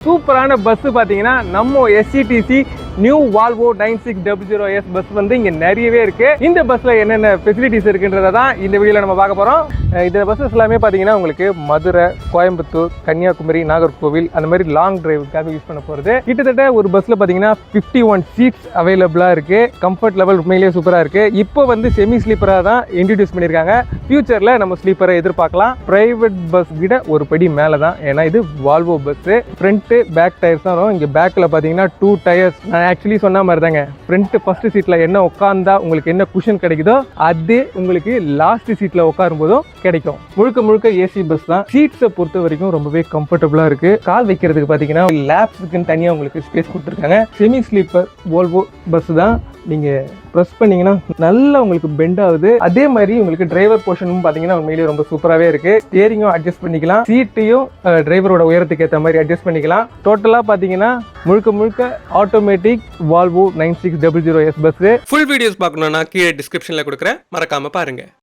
சூப்பரான பஸ் பார்த்தீங்கன்னா நம்ம SCTC new Volvo nine six double zero S bus வந்து இங்கே நிறையவே இருக்குது இந்த பஸ்ஸில் என்னென்ன ஃபெசிலிட்டிஸ் இருக்குன்றதை தான் இந்த வீடியோவில் நம்ம பார்க்க போகிறோம் இந்த பஸ்ஸஸ் எல்லாமே பார்த்தீங்கன்னா உங்களுக்கு மதுரை கோயம்புத்தூர் கன்னியாகுமரி நாகர்கோவில் அந்த மாதிரி லாங் டிரைவுக்காக யூஸ் பண்ண போகிறது கிட்டத்தட்ட ஒரு பஸ்ஸில் பார்த்தீங்கன்னா ஃபிஃப்டி ஒன் சீட்ஸ் அவைலபிளாக இருக்குது கம்ஃபர்ட் லெவல் உண்மையிலேயே சூப்பராக இருக்குது இப்போ வந்து செமி ஸ்லீப்பராக தான் இன்ட்ரடியூஸ் பண்ணியிருக்காங்க. ஃபியூச்சரில் நம்ம ஸ்லீப்பரை எதிர்பார்க்கலாம். ப்ரைவேட் பஸ் விட ஒரு படி மேலே தான் ஏன்னா இது Volvo bus front back tyres தான் வரும். இங்கே பேக்கில் பார்த்தீங்கன்னா டூ டயர்ஸ் நான் ஆக்சுவலி சொன்ன மாதிரி தாங்க ஃப்ரண்ட் ஃபஸ்ட்டு சீட்டில் என்ன உட்காந்தா உங்களுக்கு என்ன குஷன் கிடைக்குதோ அதே உங்களுக்கு லாஸ்ட் சீட்டில் உட்காரும் போதும் கிடைக்கும். முழுக்க முழுக்க ஏசி பஸ் தான். சீட்ஸை பொறுத்த வரைக்கும் ரொம்பவே கம்ஃபர்டபுளாக இருக்குது கால் வைக்கிறதுக்கு பார்த்தீங்கன்னா லேப்ஸுக்குன்னு தனியாக உங்களுக்கு ஸ்பேஸ் கொடுத்துருக்காங்க. செமி ஸ்லீப்பர் ஓல்வோ பஸ் தான். நீங்கள் ப்ரெஸ் பண்ணிங்கன்னா நல்லா உங்களுக்கு பெண்ட் ஆகுது. அதே மாதிரி உங்களுக்கு டிரைவர் போர்ஷனும் பார்த்தீங்கன்னா உண்மையிலேயே ரொம்ப சூப்பராகவே இருக்குது ஸ்டியரிங்கும் அட்ஜஸ்ட் பண்ணிக்கலாம். சீட்டையும் டிரைவரோட உயரத்துக்கு ஏற்ற மாதிரி அட்ஜஸ்ட் பண்ணிக்கலாம். டோட்டலாக பார்த்தீங்கன்னா முழுக்க முழுக்க automatic Volvo nine six double zero S bus full videos பார்க்கணும்னா கீழே டிஸ்கிரிப்ஷனில் கொடுக்குறேன். மறக்காம பாருங்க.